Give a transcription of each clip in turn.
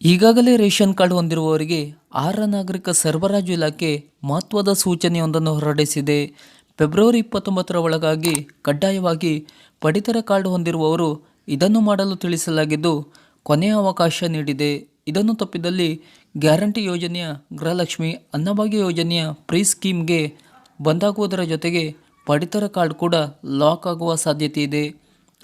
ಈಗಾಗಲೇ ration card ಹೊಂದಿರುವವರಿಗೆ ಆಹಾರ ನಾಗರಿಕ ಸರಬರಾಜು ಇಲಾಖೆ ಮಹತ್ವದ ಸೂಚನೆಯೊಂದನ್ನು ಹೊರಡಿಸಿದೆ. ಫೆಬ್ರವರಿ ಇಪ್ಪತ್ತೊಂಬತ್ತರ ಒಳಗಾಗಿ ಕಡ್ಡಾಯವಾಗಿ ಪಡಿತರ ಕಾರ್ಡ್ ಹೊಂದಿರುವವರು ಇದನ್ನು ಮಾಡಲು ತಿಳಿಸಲಾಗಿದ್ದು ಕೊನೆಯ ಅವಕಾಶ ನೀಡಿದೆ. ಇದನ್ನು ತಪ್ಪಿದಲ್ಲಿ ಗ್ಯಾರಂಟಿ ಯೋಜನೆಯ ಗೃಹಲಕ್ಷ್ಮಿ ಅನ್ನಭಾಗ್ಯ ಯೋಜನೆಯ ಪ್ರೀ ಸ್ಕೀಮ್ಗೆ ಬಂದಾಗುವುದರ ಜೊತೆಗೆ ಪಡಿತರ ಕಾರ್ಡ್ ಕೂಡ ಲಾಕ್ ಆಗುವ ಸಾಧ್ಯತೆ ಇದೆ.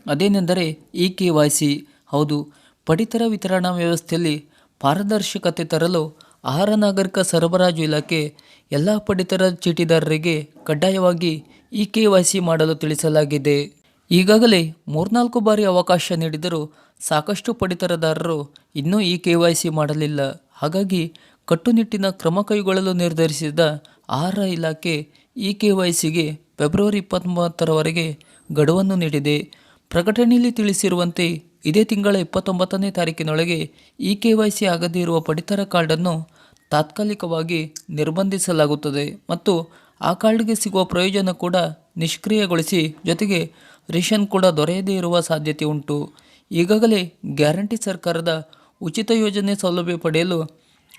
ಅದೇನೆಂದರೆ ಇ ಕೆ ವೈ ಸಿ. ಹೌದು ಪಡಿತರ ವಿತರಣಾ ವ್ಯವಸ್ಥೆಯಲ್ಲಿ ಪಾರದರ್ಶಕತೆ ತರಲು ಆಹಾರ ನಾಗರಿಕ ಸರಬರಾಜು ಇಲಾಖೆ ಎಲ್ಲ ಪಡಿತರ ಚೀಟಿದಾರರಿಗೆ ಕಡ್ಡಾಯವಾಗಿ ಇ ಕೆ ವೈ ಮಾಡಲು ತಿಳಿಸಲಾಗಿದೆ. ಈಗಾಗಲೇ ಮೂರ್ನಾಲ್ಕು ಬಾರಿ ಅವಕಾಶ ನೀಡಿದರೂ ಸಾಕಷ್ಟು ಪಡಿತರದಾರರು ಇನ್ನೂ ಇ ಕೆ ವೈ ಸಿ ಮಾಡಲಿಲ್ಲ. ಹಾಗಾಗಿ ಕಟ್ಟುನಿಟ್ಟಿನ ಕ್ರಮ ಕೈಗೊಳ್ಳಲು ನಿರ್ಧರಿಸಿದ ಆಹಾರ ಇಲಾಖೆ ಇ ಕೆ ವೈ ಸಿಗೆ ಫೆಬ್ರವರಿ ಇಪ್ಪತ್ತೊಂಬತ್ತರವರೆಗೆ ಗಡುವನ್ನು ನೀಡಿದೆ. ಪ್ರಕಟಣೆಯಲ್ಲಿ ತಿಳಿಸಿರುವಂತೆ ಇದೇ ತಿಂಗಳ ಇಪ್ಪತ್ತೊಂಬತ್ತನೇ ತಾರೀಕಿನೊಳಗೆ ಇ ಕೆ ವೈ ಸಿ ಆಗದೇ ಇರುವ ಪಡಿತರ ಕಾರ್ಡನ್ನು ತಾತ್ಕಾಲಿಕವಾಗಿ ನಿರ್ಬಂಧಿಸಲಾಗುತ್ತದೆ ಮತ್ತು ಆ ಕಾರ್ಡ್ಗೆ ಸಿಗುವ ಪ್ರಯೋಜನ ಕೂಡ ನಿಷ್ಕ್ರಿಯಗೊಳಿಸಿ ಜೊತೆಗೆ ರೇಷನ್ ಕೂಡ ದೊರೆಯದೇ ಇರುವ ಸಾಧ್ಯತೆ ಉಂಟು. ಈಗಾಗಲೇ ಗ್ಯಾರಂಟಿ ಸರ್ಕಾರದ ಉಚಿತ ಯೋಜನೆ ಸೌಲಭ್ಯ ಪಡೆಯಲು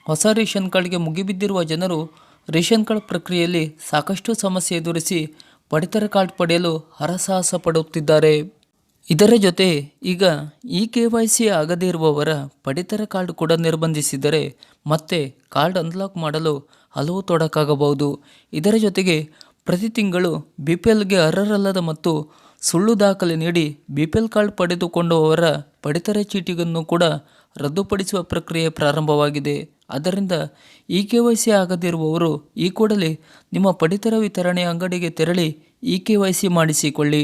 ಹೊಸ ರೇಷನ್ ಕಾರ್ಡ್ಗೆ ಮುಗಿಬಿದ್ದಿರುವ ಜನರು ರೇಷನ್ ಕಾರ್ಡ್ ಪ್ರಕ್ರಿಯೆಯಲ್ಲಿ ಸಾಕಷ್ಟು ಸಮಸ್ಯೆ ಎದುರಿಸಿ ಪಡಿತರ ಕಾರ್ಡ್ ಪಡೆಯಲು ಹರಸಾಹಸ ಪಡುತ್ತಿದ್ದಾರೆ. ಇದರ ಜೊತೆ ಈಗ ಇ ಕೆ ವೈ ಸಿ ಆಗದೇ ಇರುವವರ ಪಡಿತರ ಕಾರ್ಡ್ ಕೂಡ ನಿರ್ಬಂಧಿಸಿದರೆ ಮತ್ತೆ ಕಾರ್ಡ್ ಅನ್ಲಾಕ್ ಮಾಡಲು ಹಲವು ತೊಡಕಾಗಬಹುದು. ಇದರ ಜೊತೆಗೆ ಪ್ರತಿ ತಿಂಗಳು ಬಿ ಪಿ ಎಲ್ಗೆ ಅರ್ಹರಲ್ಲದ ಮತ್ತು ಸುಳ್ಳು ದಾಖಲೆ ನೀಡಿ ಬಿ ಪಿ ಎಲ್ ಕಾರ್ಡ್ ಪಡೆದುಕೊಂಡವರ ಪಡಿತರ ಚೀಟಿಯನ್ನು ಕೂಡ ರದ್ದುಪಡಿಸುವ ಪ್ರಕ್ರಿಯೆ ಪ್ರಾರಂಭವಾಗಿದೆ. ಆದ್ದರಿಂದ ಇ ಕೆ ವೈ ಸಿ ಆಗದಿರುವವರು ಈ ಕೂಡಲೇ ನಿಮ್ಮ ಪಡಿತರ ವಿತರಣೆ ಅಂಗಡಿಗೆ ತೆರಳಿ ಇ ಕೆ ವೈ ಸಿ ಮಾಡಿಸಿಕೊಳ್ಳಿ.